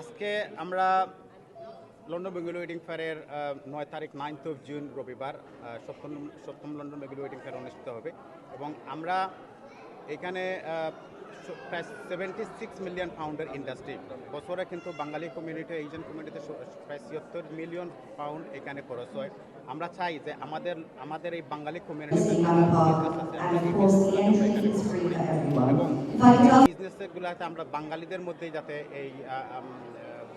আজকে আমরা London Bengal wedding ফেয়ারের নয় তারিখ নাইনথ অফ জুন রবিবার সপ্তম সপ্তম লন্ডন বেঙ্গল ওয়েডিং ফেয়ার অনুষ্ঠিত হবে। এবং আমরা এখানে প্রায় সেভেন্টি সিক্স মিলিয়ন পাউন্ডের ইন্ডাস্ট্রি বছরে কিন্তু বাঙালি কমিউনিটি এইজন কমিউনিটিতে প্রায় ছিয়াত্তর মিলিয়ন পাউন্ড এখানে খরচ হয়। আমরা চাই যে আমাদের আমাদের এই বাঙালি কমিউনিটিতে বিজনেসগুলোতে আমরা বাঙালিদের মধ্যেই যাতে এই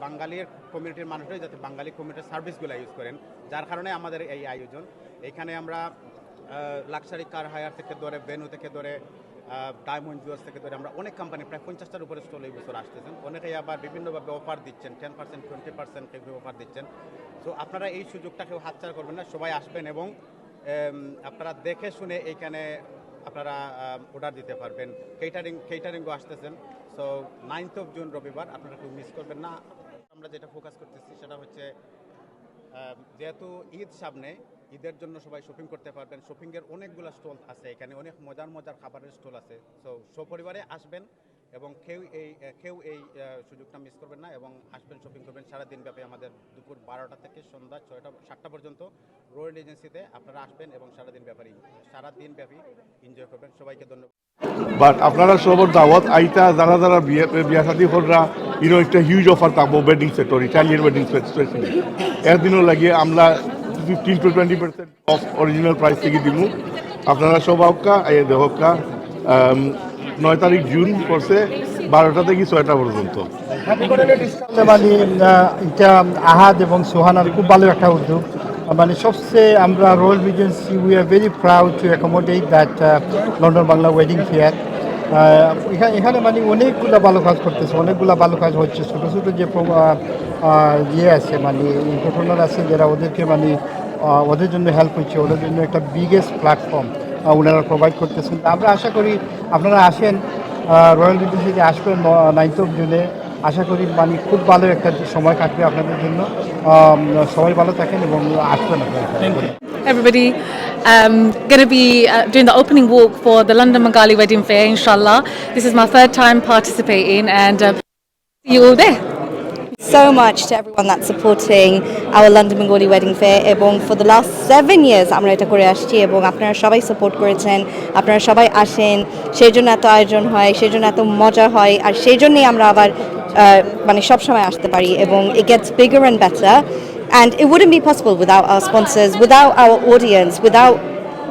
বাঙালির কমিউনিটির মানুষরাই যাতে বাঙালি কমিউনিটির সার্ভিসগুলো ইউজ করেন, যার কারণে আমাদের এই আয়োজন। এখানে আমরা লাক্সারি কার হায়ার থেকে ধরে ভেনু থেকে ধরে ডায়মন্ড জুয়েলস থেকে ধরে, আমরা অনেক কোম্পানি প্রায় পঞ্চাশটার উপরে স্টল এই বছর আসতেছেন। অনেকেই আবার বিভিন্নভাবে অফার দিচ্ছেন টেন পার্সেন্ট টোয়েন্টি পার্সেন্ট কেউ অফার দিচ্ছেন। তো আপনারা এই সুযোগটা কেউ হাতছাড়া করবেন না, সবাই আসবেন এবং আপনারা দেখে শুনে এইখানে আপনারা অর্ডার দিতে পারবেন। কেটারিং কেটারিংও আসতেছেন। সো নাইনথ অফ জুন রবিবার, আপনারা কেউ মিস করবেন না। আমরা যেটা ফোকাস করতেছি, সেটা হচ্ছে যেহেতু ঈদ সামনে, ঈদের জন্য সবাই শপিং করতে পারবেন। শপিংয়ের অনেকগুলো স্টল আছে। এখানে অনেক মজার মজার খাবারের স্টল আছে। সো সপরিবারে আসবেন। এবং কেউ এই কেউ এই সুযোগটা মিস করবেন না এবং আসবেন শপিং করবেন সারাদিন ব্যাপী আমাদের দুপুর বারোটা থেকে সন্ধ্যা ছয়টা, সাতটা পর্যন্ত রয়্যাল এজেন্সিতে আপনারা আসবেন এবং সারাদিন ব্যাপারে সারাদিন ব্যাপী এনজয় করবেন। সবাইকে ধন্যবাদ। বাট আপনারা সবর দাওয়াত, আইতা, যারা যারা বিয়ে, বিয়া শাদী কররা ইনো একটা হিউজ অফার থাকব wedding sector Italian wedding specially একদিনও লাগিয়ে আমরা fifteen to twenty percent off original price থেকে দিব আপনারা সব আউকা এ দেহকা নয় তারিখ জুন করছে বারোটা থেকে ছয়টা পর্যন্ত। মানে এটা আহাদ এবং সোহানার খুব ভালো একটা উদ্যোগ। মানে সবচেয়ে আমরা Royal Regency we are very proud to accommodate that London Bangla wedding fair এখানে এখানে মানে অনেকগুলো ভালো কাজ করতেছে, অনেকগুলো ভালো কাজ হচ্ছে। ছোটো ছোটো যে ইয়ে আছে মানে ঘটনার আছে, যারা ওদেরকে মানে ওদের জন্য হেল্প হচ্ছে, ওদের জন্য একটা বিগেস্ট প্ল্যাটফর্ম ওনারা প্রোভাইড করতেছেন আমরা আশা করি আপনারা আসেন রয়্যাল রিজেন্সিতে আসবেন নাইনথ অফ জুনে আশা করি মানে খুব ভালো একটা সময় কাটবে আপনাদের জন্য সবাই ভালো থাকেন এবং আসবেন everybody. Um, going to be uh, doing the opening walk for the London Magali Wedding Fair, inshallah. This is my third time participating, and uh, see you all there. so much to everyone that's supporting our London Bengali Wedding Fair এবং for the last seven years আমরা এটা করে আসছি এবং আপনারা সবাই support করেছেন আপনারা সবাই আসেন সেই জন্য এত আয়োজন হয় সেই জন্য এত মজা হয় আর সেই জন্যই আমরা আবার আহ, মানে সবসময় আসতে পারি এবং it gets bigger and better and it wouldn't be possible without our sponsors without our audience without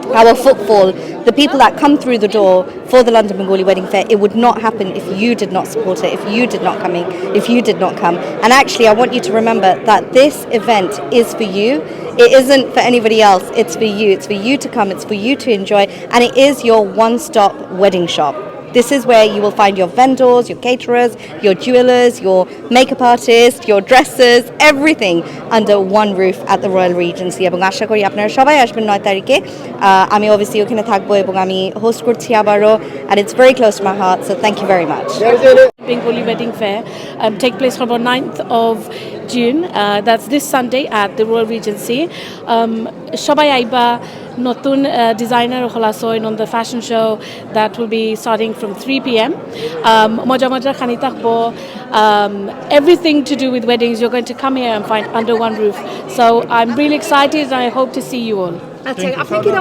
our footfall, the people that come through the door for the London Bengali Wedding Fair, it would not happen if you did not support it, if you did not coming, if you did not come. And actually, I want you to remember that this event is for you. It isn't for anybody else. It's for you. It's for you to come. It's for you to enjoy, and it is your one-stop wedding shop. This is where you will find your vendors, your caterers, your jewelers, your makeup artists, your dressers, everything under one roof at the Royal Regency এবং আশা করি আপনারা সবাই আসবেন নয় তারিখে আহ, আমি obviously ওখানে থাকবো এবং আমি হোস্ট করছি আবারও and it's very close to my heart so thank you very much Bengali Wedding Fair um, take place on the 9th of June. Uh, that's this Sunday at the Royal Regency. Um, সবাই আইবা নতুন designer হলাসইন on the fashion show that will be starting from 3 p.m. Um, মজা মজা খানি থাকবো um, everything to do with weddings you're going to come here and find under one roof. So I'm really excited and I hope to see you all. আচ্ছা আপনি কি